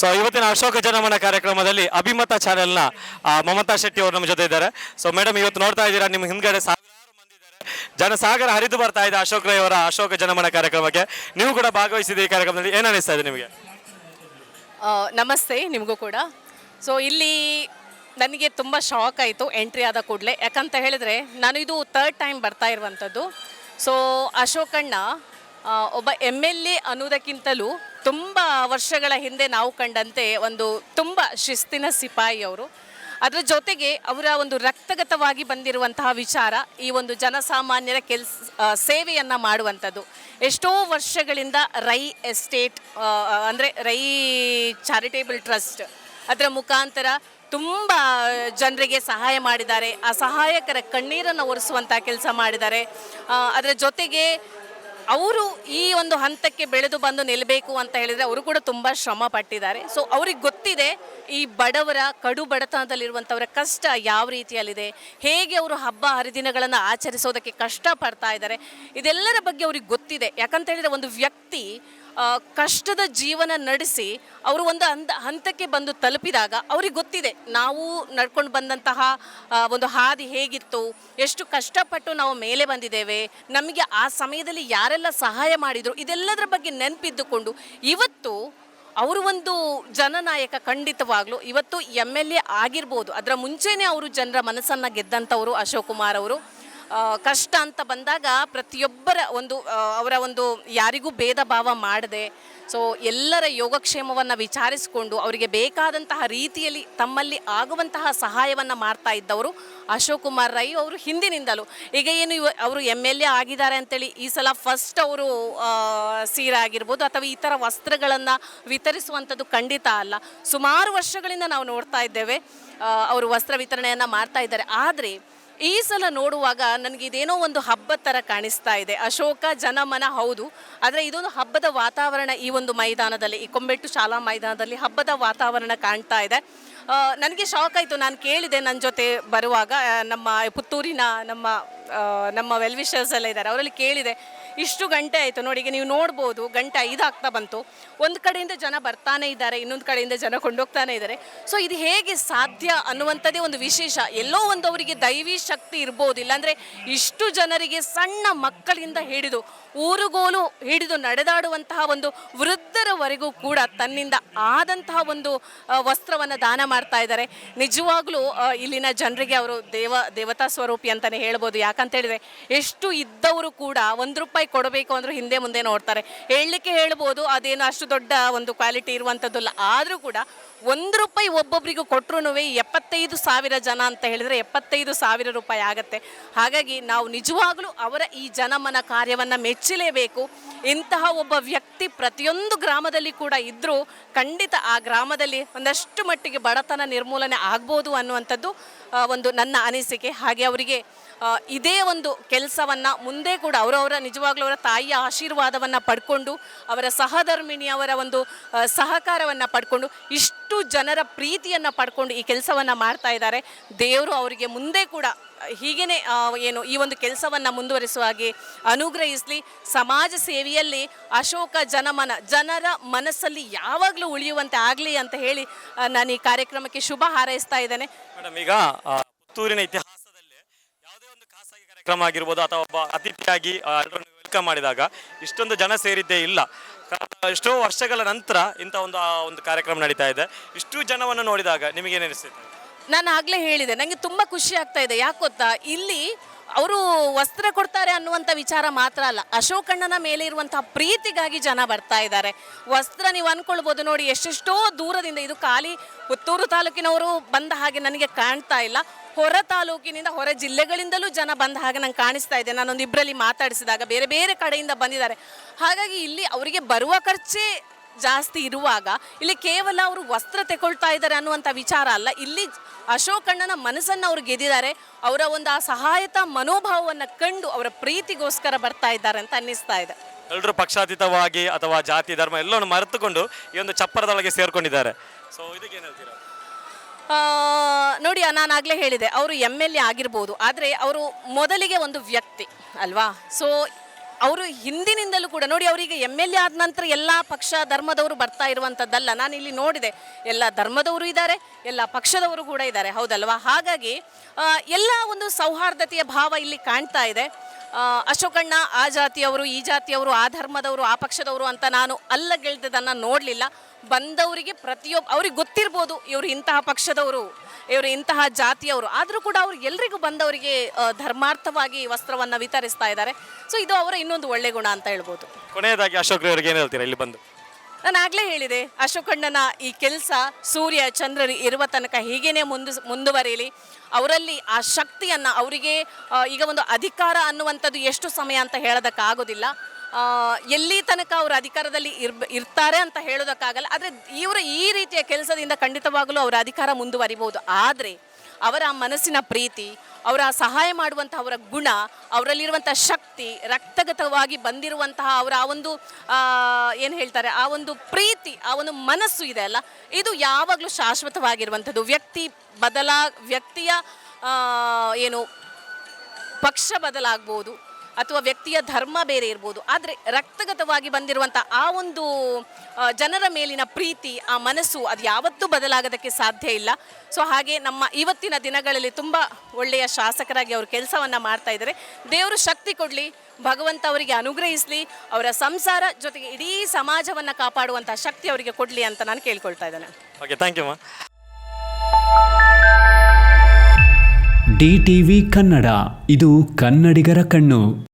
So ಇವತ್ತಿನ ಅಶೋಕ ಜನಮನ ಕಾರ್ಯಕ್ರಮದಲ್ಲಿ ಅಭಿಮತ ಚಾನೆಲ್ನ ಮಮತಾ ಶೆಟ್ಟಿ ಅವರು ನಮ್ಮ ಜೊತೆ ಇದ್ದಾರೆ. ಸೊ ಮೇಡಮ್ ಇವತ್ತು ನೋಡ್ತಾ ಇದ್ದೀರಾ, ನಿಮ್ಮ ಹಿಂದ್ಗಡೆ ಸಾವಿರಾರು ಜನಸಾಗರ ಹರಿದು ಬರ್ತಾ ಇದೆ ಅಶೋಕ್ ರೈ ಅವರ ಅಶೋಕ ಜನಮನ ಕಾರ್ಯಕ್ರಮಕ್ಕೆ. ನೀವು ಕೂಡ ಭಾಗವಹಿಸಿದ ಈ ಕಾರ್ಯಕ್ರಮದಲ್ಲಿ. ಏನು ಅನಿಸ್ತಾ ಇದೆ ನಿಮಗೆ? ನಮಸ್ತೆ ನಿಮಗೂ ಕೂಡ. ಸೊ ಇಲ್ಲಿ ನನಗೆ ತುಂಬ ಶಾಕ್ ಆಯಿತು ಎಂಟ್ರಿ ಆದ ಕೂಡಲೇ. ಯಾಕಂತ ಹೇಳಿದರೆ, ನಾನು ಇದು ತರ್ಡ್ ಟೈಮ್ ಬರ್ತಾ ಇರುವಂಥದ್ದು. ಸೊ ಅಶೋಕಣ್ಣ ಒಬ್ಬ ಎಂ ಎಲ್ ಎ ಅನ್ನೋದಕ್ಕಿಂತಲೂ ತುಂಬ ವರ್ಷಗಳ ಹಿಂದೆ ನಾವು ಕಂಡಂತೆ ಒಂದು ತುಂಬ ಶಿಸ್ತಿನ ಸಿಪಾಯಿ ಅವರು. ಅದರ ಜೊತೆಗೆ ಅವರ ಒಂದು ರಕ್ತಗತವಾಗಿ ಬಂದಿರುವಂತಹ ವಿಚಾರ ಈ ಒಂದು ಜನಸಾಮಾನ್ಯರ ಕೆಲ್ಸ ಸೇವೆಯನ್ನು ಮಾಡುವಂಥದ್ದು. ಎಷ್ಟೋ ವರ್ಷಗಳಿಂದ ರೈ ಎಸ್ಟೇಟ್ ಅಂದರೆ ರೈ ಚಾರಿಟೇಬಲ್ ಟ್ರಸ್ಟ್ ಅದರ ಮುಖಾಂತರ ತುಂಬ ಜನರಿಗೆ ಸಹಾಯ ಮಾಡಿದ್ದಾರೆ. ಆ ಸಹಾಯಕರ ಕಣ್ಣೀರನ್ನು ಒರೆಸುವಂಥ ಕೆಲಸ ಮಾಡಿದ್ದಾರೆ. ಅದರ ಜೊತೆಗೆ ಅವರು ಈ ಒಂದು ಹಂತಕ್ಕೆ ಬೆಳೆದು ಬಂದು ನಿಲ್ಲಬೇಕು ಅಂತ ಹೇಳಿದರೆ ಅವರು ಕೂಡ ತುಂಬ ಶ್ರಮ ಪಟ್ಟಿದ್ದಾರೆ. ಸೊ ಅವ್ರಿಗೆ ಗೊತ್ತಿದೆ ಈ ಬಡವರ ಕಡು ಬಡತನದಲ್ಲಿರುವಂಥವರ ಕಷ್ಟ ಯಾವ ರೀತಿಯಲ್ಲಿದೆ, ಹೇಗೆ ಅವರು ಹಬ್ಬ ಹರಿದಿನಗಳನ್ನು ಆಚರಿಸೋದಕ್ಕೆ ಕಷ್ಟಪಡ್ತಾ ಇದ್ದಾರೆ, ಇದೆಲ್ಲರ ಬಗ್ಗೆ ಅವ್ರಿಗೆ ಗೊತ್ತಿದೆ. ಯಾಕಂತ ಹೇಳಿದರೆ ಒಂದು ವ್ಯಕ್ತಿ ಕಷ್ಟದ ಜೀವನ ನಡೆಸಿ ಅವರು ಒಂದು ಹಂತ ಹಂತಕ್ಕೆ ಬಂದು ತಲುಪಿದಾಗ ಅವ್ರಿಗೆ ಗೊತ್ತಿದೆ, ನಾವು ನಡ್ಕೊಂಡು ಬಂದಂತಹ ಒಂದು ಹಾದಿ ಹೇಗಿತ್ತು, ಎಷ್ಟು ಕಷ್ಟಪಟ್ಟು ನಾವು ಮೇಲೆ ಬಂದಿದ್ದೇವೆ, ನಮಗೆ ಆ ಸಮಯದಲ್ಲಿ ಯಾರೆಲ್ಲ ಸಹಾಯ ಮಾಡಿದರು, ಇದೆಲ್ಲದರ ಬಗ್ಗೆ ನೆನಪಿದ್ದುಕೊಂಡು ಇವತ್ತು ಅವರು ಒಂದು ಜನನಾಯಕ ಖಂಡಿತವಾಗ್ಲೂ, ಇವತ್ತು ಎಂ ಎಲ್ ಎ ಆಗಿರ್ಬೋದು, ಅದರ ಮುಂಚೆನೇ ಅವರು ಜನರ ಮನಸ್ಸನ್ನು ಗೆದ್ದಂಥವರು ಅಶೋಕ್ ಕುಮಾರ್ ಅವರು. ಕಷ್ಟ ಅಂತ ಬಂದಾಗ ಪ್ರತಿಯೊಬ್ಬರ ಒಂದು ಅವರ ಒಂದು ಯಾರಿಗೂ ಭೇದ ಭಾವ ಮಾಡದೆ ಸೊ ಎಲ್ಲರ ಯೋಗಕ್ಷೇಮವನ್ನು ವಿಚಾರಿಸಿಕೊಂಡು ಅವರಿಗೆ ಬೇಕಾದಂತಹ ರೀತಿಯಲ್ಲಿ ತಮ್ಮಲ್ಲಿ ಆಗುವಂತಹ ಸಹಾಯವನ್ನು ಮಾಡ್ತಾ ಇದ್ದವರು ಅಶೋಕ್ ಕುಮಾರ್ ರೈ ಅವರು ಹಿಂದಿನಿಂದಲೂ. ಈಗ ಏನು ಅವರು ಎಂ ಎಲ್ ಎ ಆಗಿದ್ದಾರೆ ಅಂತೇಳಿ ಈ ಸಲ ಫಸ್ಟ್ ಅವರು ಸೀರೆ ಆಗಿರ್ಬೋದು ಅಥವಾ ಈ ಥರ ವಸ್ತ್ರಗಳನ್ನು ವಿತರಿಸುವಂಥದ್ದು ಖಂಡಿತ ಅಲ್ಲ. ಸುಮಾರು ವರ್ಷಗಳಿಂದ ನಾವು ನೋಡ್ತಾ ಇದ್ದೇವೆ ಅವರು ವಸ್ತ್ರ ವಿತರಣೆಯನ್ನು ಮಾಡ್ತಾ ಇದ್ದಾರೆ. ಆದರೆ ಈ ಸಲ ನೋಡುವಾಗ ನನಗೆ ಇದೇನೋ ಒಂದು ಹಬ್ಬದ ಥರ ಕಾಣಿಸ್ತಾ ಇದೆ. ಅಶೋಕ, ಜನಮನ ಹೌದು. ಆದರೆ ಇದೊಂದು ಹಬ್ಬದ ವಾತಾವರಣ ಈ ಒಂದು ಮೈದಾನದಲ್ಲಿ, ಈ ಕೊಂಬೆಟ್ಟು ಶಾಲಾ ಮೈದಾನದಲ್ಲಿ ಹಬ್ಬದ ವಾತಾವರಣ ಕಾಣ್ತಾ ಇದೆ. ನನಗೆ ಶಾಕ್ ಆಯಿತು. ನಾನು ಕೇಳಿದೆ ನನ್ನ ಜೊತೆ ಬರುವಾಗ ನಮ್ಮ ಪುತ್ತೂರಿನ ನಮ್ಮ ನಮ್ಮ ವೆಲ್ವಿಷರ್ಸ್ ಎಲ್ಲ ಇದ್ದಾರೆ. ಅವರಲ್ಲಿ ಕೇಳಿದೆ ಇಷ್ಟು ಗಂಟೆ ಆಯಿತು ನೋಡಿ ನೀವು ನೋಡ್ಬೋದು, ಗಂಟೆ ಐದು ಆಗ್ತಾ ಬಂತು. ಒಂದು ಕಡೆಯಿಂದ ಜನ ಬರ್ತಾನೆ ಇದ್ದಾರೆ, ಇನ್ನೊಂದು ಕಡೆಯಿಂದ ಜನ ಕೊಂಡೋಗ್ತಾನೆ ಇದ್ದಾರೆ. ಸೊ ಇದು ಹೇಗೆ ಸಾಧ್ಯ ಅನ್ನುವಂಥದ್ದೇ ಒಂದು ವಿಶೇಷ. ಎಲ್ಲೋ ಒಂದು ಅವರಿಗೆ ದೈವಿ ಶಕ್ತಿ ಇರ್ಬೋದು, ಇಲ್ಲಾಂದರೆ ಇಷ್ಟು ಜನರಿಗೆ ಸಣ್ಣ ಮಕ್ಕಳಿಂದ ಹಿಡಿದು, ಊರುಗೋಲು ಹಿಡಿದು ನಡೆದಾಡುವಂತಹ ಒಂದು ವೃದ್ಧರವರೆಗೂ ಕೂಡ ತನ್ನಿಂದ ಆದಂತಹ ಒಂದು ವಸ್ತ್ರವನ್ನು ದಾನ ಮಾಡ್ತಾ ಇದ್ದಾರೆ. ನಿಜವಾಗ್ಲೂ ಇಲ್ಲಿನ ಜನರಿಗೆ ಅವರು ದೇವ, ದೇವತಾ ಸ್ವರೂಪಿ ಅಂತಲೇ ಹೇಳ್ಬೋದು. ಯಾಕಂತ ಹೇಳಿದ್ರೆ, ಎಷ್ಟು ಇದ್ದವರು ಕೂಡ ಒಂದು ರೂಪಾಯಿ ಕೊಡಬೇಕು ಅಂದ್ರೆ ಹಿಂದೆ ಮುಂದೆ ನೋಡ್ತಾರೆ. ಹೇಳಲಿಕ್ಕೆ ಹೇಳ್ಬೋದು, ಅದೇನು ಅಷ್ಟು ದೊಡ್ಡ ಒಂದು ಕ್ವಾಲಿಟಿ ಇರುವಂಥದ್ದಲ್ಲ ಆದರೂ ಕೂಡ ಒಂದು ರೂಪಾಯಿ ಒಬ್ಬೊಬ್ಬರಿಗೂ ಕೊಟ್ಟರು ಎಪ್ಪತ್ತೈದು ಸಾವಿರ ಜನ ಅಂತ ಹೇಳಿದರೆ ಎಪ್ಪತ್ತೈದು ಸಾವಿರ ರೂಪಾಯಿ ಆಗತ್ತೆ. ಹಾಗಾಗಿ ನಾವು ನಿಜವಾಗ್ಲೂ ಅವರ ಈ ಜನಮನ ಕಾರ್ಯವನ್ನು ಮೆಚ್ಚಲೇಬೇಕು. ಇಂತಹ ಒಬ್ಬ ವ್ಯಕ್ತಿ ಪ್ರತಿಯೊಂದು ಗ್ರಾಮದಲ್ಲಿ ಕೂಡ ಇದ್ದರೂ ಖಂಡಿತ ಆ ಗ್ರಾಮದಲ್ಲಿ ಒಂದಷ್ಟು ಮಟ್ಟಿಗೆ ಬಡತನ ನಿರ್ಮೂಲನೆ ಆಗ್ಬೋದು ಅನ್ನುವಂಥದ್ದು ಒಂದು ನನ್ನ ಅನಿಸಿಕೆ. ಹಾಗೆ ಅವರಿಗೆ ಇದೇ ಒಂದು ಕೆಲಸವನ್ನು ಮುಂದೆ ಕೂಡ ಅವರವರ ನಿಜವಾಗ್ಲೂ ಅವರ ತಾಯಿಯ ಆಶೀರ್ವಾದವನ್ನು ಪಡ್ಕೊಂಡು, ಅವರ ಸಹಧರ್ಮಿಣಿ, ಅವರ ಒಂದು ಸಹಕಾರವನ್ನು ಪಡ್ಕೊಂಡು, ಇಷ್ಟು ಜನರ ಪ್ರೀತಿಯನ್ನು ಪಡ್ಕೊಂಡು ಈ ಕೆಲಸವನ್ನು ಮಾಡ್ತಾ ಇದ್ದಾರೆ. ದೇವರು ಅವರಿಗೆ ಮುಂದೆ ಕೂಡ, ಹೀಗೇನೆ ಏನು, ಈ ಒಂದು ಕೆಲಸವನ್ನು ಮುಂದುವರಿಸುವ ಹಾಗೆ ಅನುಗ್ರಹಿಸಲಿ. ಸಮಾಜ ಸೇವೆಯಲ್ಲಿ ಅಶೋಕ ಜನಮನ, ಜನರ ಮನಸ್ಸಲ್ಲಿ ಯಾವಾಗಲೂ ಉಳಿಯುವಂತೆ ಆಗಲಿ ಅಂತ ಹೇಳಿ ನಾನು ಈ ಕಾರ್ಯಕ್ರಮಕ್ಕೆ ಶುಭ ಹಾರೈಸ್ತಾ ಇದ್ದೇನೆ. ಮೇಡಮ್, ಈಗ ಪುತ್ತೂರಿನ ಇತಿಹಾಸದಲ್ಲಿ ಯಾವುದೇ ಒಂದು ಖಾಸಗಿ ಕಾರ್ಯಕ್ರಮ ಆಗಿರ್ಬೋದು ಅಥವಾ ಒಬ್ಬ ಅತಿಥಿಯಾಗಿ ವೆಲ್ಕಮ್ ಮಾಡಿದಾಗ ಇಷ್ಟೊಂದು ಜನ ಸೇರಿದ್ದೇ ಇಲ್ಲ. ಎಷ್ಟೋ ವರ್ಷಗಳ ನಂತರ ಇಂಥ ಒಂದು, ಆ ಒಂದು ಕಾರ್ಯಕ್ರಮ ನಡೀತಾ ಇದೆ. ಇಷ್ಟು ಜನವನ್ನು ನೋಡಿದಾಗ ನಿಮಗೇನು ಅನಿಸ್ತೈತೆ? ನಾನು ಆಗಲೇ ಹೇಳಿದೆ ನನಗೆ ತುಂಬ ಖುಷಿ ಆಗ್ತಾ ಇದೆ. ಯಾಕೆ ಗೊತ್ತಾ? ಇಲ್ಲಿ ಅವರು ವಸ್ತ್ರ ಕೊಡ್ತಾರೆ ಅನ್ನುವಂಥ ವಿಚಾರ ಮಾತ್ರ ಅಲ್ಲ. ಅಶೋಕಣ್ಣನ ಮೇಲೆ ಇರುವಂತಹ ಪ್ರೀತಿಗಾಗಿ ಜನ ಬರ್ತಾ ಇದ್ದಾರೆ. ವಸ್ತ್ರ ನೀವು ಅನ್ಕೊಳ್ಬೋದು ನೋಡಿ, ಎಷ್ಟೆಷ್ಟೋ ದೂರದಿಂದ, ಇದು ಖಾಲಿ ಪುತ್ತೂರು ತಾಲೂಕಿನವರು ಬಂದ ಹಾಗೆ ನನಗೆ ಕಾಣ್ತಾ ಇಲ್ಲ. ಹೊರ ತಾಲೂಕಿನಿಂದ ಹೊರ ಜಿಲ್ಲೆಗಳಿಂದಲೂ ಜನ ಬಂದ ಹಾಗೆ ನಂಗೆ ಕಾಣಿಸ್ತಾ ಇದೆ. ನಾನೊಂದು ಇಬ್ಬರಲ್ಲಿ ಮಾತಾಡಿಸಿದಾಗ ಬೇರೆ ಬೇರೆ ಕಡೆಯಿಂದ ಬಂದಿದ್ದಾರೆ. ಹಾಗಾಗಿ ಇಲ್ಲಿ ಅವರಿಗೆ ಬರುವ ಖರ್ಚೇ ಜಾಸ್ತಿ ಇರುವಾಗ ಇಲ್ಲಿ ಕೇವಲ ಅವರು ವಸ್ತ್ರ ತೆಕೊಳ್ತಾ ಇದ್ದಾರೆ ಅನ್ನುವಂಥ ವಿಚಾರ ಅಲ್ಲ. ಇಲ್ಲಿ ಅಶೋಕಣ್ಣನ ಮನಸ್ಸನ್ನು ಅವರು ಗೆದ್ದಿದ್ದಾರೆ ಅವರ ಒಂದು ಆ ಸಹಾಯತ ಮನೋಭಾವವನ್ನು ಕಂಡು ಅವರ ಪ್ರೀತಿಗೋಸ್ಕರ ಬರ್ತಾ ಇದ್ದಾರೆ ಅಂತ ಅನ್ನಿಸ್ತಾ ಇದೆ. ಎಲ್ಲರೂ ಪಕ್ಷಾತೀತವಾಗಿ ಅಥವಾ ಜಾತಿ, ಧರ್ಮ ಎಲ್ಲವನ್ನು ಮರೆತುಕೊಂಡು ಈ ಒಂದು ಚಪ್ಪರದೊಳಗೆ ಸೇರ್ಕೊಂಡಿದ್ದಾರೆ. ಸೊ ಇದಕ್ಕೆ ಏನು ಹೇಳ್ತೀರಾ? ನೋಡಿ ನಾನು ಆಗಲೇ ಹೇಳಿದೆ, ಅವರು ಎಂ ಎಲ್ ಎ ಆಗಿರ್ಬೋದು, ಆದರೆ ಅವರು ಮೊದಲಿಗೆ ಒಂದು ವ್ಯಕ್ತಿ, ಅಲ್ವಾ? ಸೊ ಅವರು ಹಿಂದಿನಿಂದಲೂ ಕೂಡ, ನೋಡಿ ಅವರಿಗೆ ಎಂ ಎಲ್ ಎ ಆದ ನಂತರ ಎಲ್ಲ ಪಕ್ಷ, ಧರ್ಮದವರು ಬರ್ತಾ ಇರುವಂಥದ್ದಲ್ಲ ನಾನು ಇಲ್ಲಿ ನೋಡಿದೆ, ಎಲ್ಲ ಧರ್ಮದವರು ಇದ್ದಾರೆ, ಎಲ್ಲ ಪಕ್ಷದವರು ಕೂಡ ಇದ್ದಾರೆ, ಹೌದಲ್ವಾ? ಹಾಗಾಗಿ ಎಲ್ಲ ಒಂದು ಸೌಹಾರ್ದತೆಯ ಭಾವ ಇಲ್ಲಿ ಕಾಣ್ತಾ ಇದೆ. ಅಶೋಕಣ್ಣ, ಆ ಜಾತಿಯವರು, ಈ ಜಾತಿಯವರು, ಆ ಧರ್ಮದವರು, ಆ ಪಕ್ಷದವರು ಅಂತ ನಾನು ಅಲ್ಲಗೆಳ್ದದನ್ನು ನೋಡಲಿಲ್ಲ. ಬಂದವರಿಗೆ ಪ್ರತಿಯೊಬ್ಬ ಅವ್ರಿಗೆ ಗೊತ್ತಿರ್ಬೋದು ಇವರು ಇಂತಹ ಪಕ್ಷದವರು, ಇವರು ಇಂತಹ ಜಾತಿಯವರು. ಆದರೂ ಕೂಡ ಅವರು ಎಲ್ರಿಗೂ ಬಂದವರಿಗೆ ಧರ್ಮಾರ್ಥವಾಗಿ ವಸ್ತ್ರವನ್ನು ವಿತರಿಸ್ತಾ ಇದ್ದಾರೆ. ಸೊ ಇದು ಅವರ ಇನ್ನೊಂದು ಒಳ್ಳೆ ಗುಣ ಅಂತ ಹೇಳ್ಬೋದು. ಕೊನೆಯದಾಗಿ ಅಶೋಕ್ ಅವರಿಗೆ ಏನು ಹೇಳ್ತೀರಾ ಇಲ್ಲಿ ಬಂದು? ನಾನು ಆಗಲೇ ಹೇಳಿದೆ, ಅಶೋಕಣ್ಣನ ಈ ಕೆಲಸ ಸೂರ್ಯ ಚಂದ್ರರು ಇರುವ ತನಕ ಹೀಗೇನೆ ಮುಂದು ಮುಂದುವರಿಯಲಿ ಅವರಲ್ಲಿ ಆ ಶಕ್ತಿಯನ್ನು ಅವರಿಗೆ ಈಗ ಒಂದು ಅಧಿಕಾರ ಅನ್ನುವಂಥದ್ದು ಎಷ್ಟು ಸಮಯ ಅಂತ ಹೇಳೋದಕ್ಕಾಗೋದಿಲ್ಲ. ಎಲ್ಲಿ ತನಕ ಅವರು ಅಧಿಕಾರದಲ್ಲಿ ಇರ್ ಇರ್ತಾರೆ ಅಂತ ಹೇಳೋದಕ್ಕಾಗಲ್ಲ. ಆದರೆ ಇವರು ಈ ರೀತಿಯ ಕೆಲಸದಿಂದ ಖಂಡಿತವಾಗಲೂ ಅವರ ಅಧಿಕಾರ ಮುಂದುವರಿಬಹುದು ಆದರೆ ಅವರ ಮನಸ್ಸಿನ ಪ್ರೀತಿ, ಅವರ ಸಹಾಯ ಮಾಡುವಂತಹ ಅವರ ಗುಣ ಅವರಲ್ಲಿರುವಂಥ ಶಕ್ತಿ, ರಕ್ತಗತವಾಗಿ ಬಂದಿರುವಂತಹ ಅವರ ಆ ಒಂದು ಏನು ಹೇಳ್ತಾರೆ, ಆ ಒಂದು ಪ್ರೀತಿ, ಆ ಒಂದು ಮನಸ್ಸು ಇದೆ ಅಲ್ಲ? ಇದು ಯಾವಾಗಲೂ ಶಾಶ್ವತವಾಗಿರುವಂಥದ್ದು. ವ್ಯಕ್ತಿ ಬದಲಾ, ವ್ಯಕ್ತಿಯ ಏನು ಪಕ್ಷ ಬದಲಾಗ್ಬೋದು ಅಥವಾ ವ್ಯಕ್ತಿಯ ಧರ್ಮ ಬೇರೆ ಇರ್ಬೋದು, ಆದರೆ ರಕ್ತಗತವಾಗಿ ಬಂದಿರುವಂಥ ಆ ಒಂದು ಜನರ ಮೇಲಿನ ಪ್ರೀತಿ, ಆ ಮನಸ್ಸು ಅದು ಯಾವತ್ತೂ ಬದಲಾಗೋದಕ್ಕೆ ಸಾಧ್ಯ ಇಲ್ಲ. ಸೊ ಹಾಗೆ ನಮ್ಮ ಇವತ್ತಿನ ದಿನಗಳಲ್ಲಿ ತುಂಬ ಒಳ್ಳೆಯ ಶಾಸಕರಾಗಿ ಅವರು ಕೆಲಸವನ್ನು ಮಾಡ್ತಾ ಇದ್ದಾರೆ. ದೇವರು ಶಕ್ತಿ ಕೊಡಲಿ, ಭಗವಂತ ಅವರಿಗೆ ಅನುಗ್ರಹಿಸಲಿ, ಅವರ ಸಂಸಾರ ಜೊತೆಗೆ ಇಡೀ ಸಮಾಜವನ್ನು ಕಾಪಾಡುವಂಥ ಶಕ್ತಿ ಅವರಿಗೆ ಕೊಡಲಿ ಅಂತ ನಾನು ಕೇಳ್ಕೊಳ್ತಾ ಇದ್ದೇನೆ. ಓಕೆ ಥ್ಯಾಂಕ್ ಯು ಮಾ ಡಿ ಟಿ ವಿ ಕನ್ನಡ. ಇದು ಕನ್ನಡಿಗರ ಕಣ್ಣು.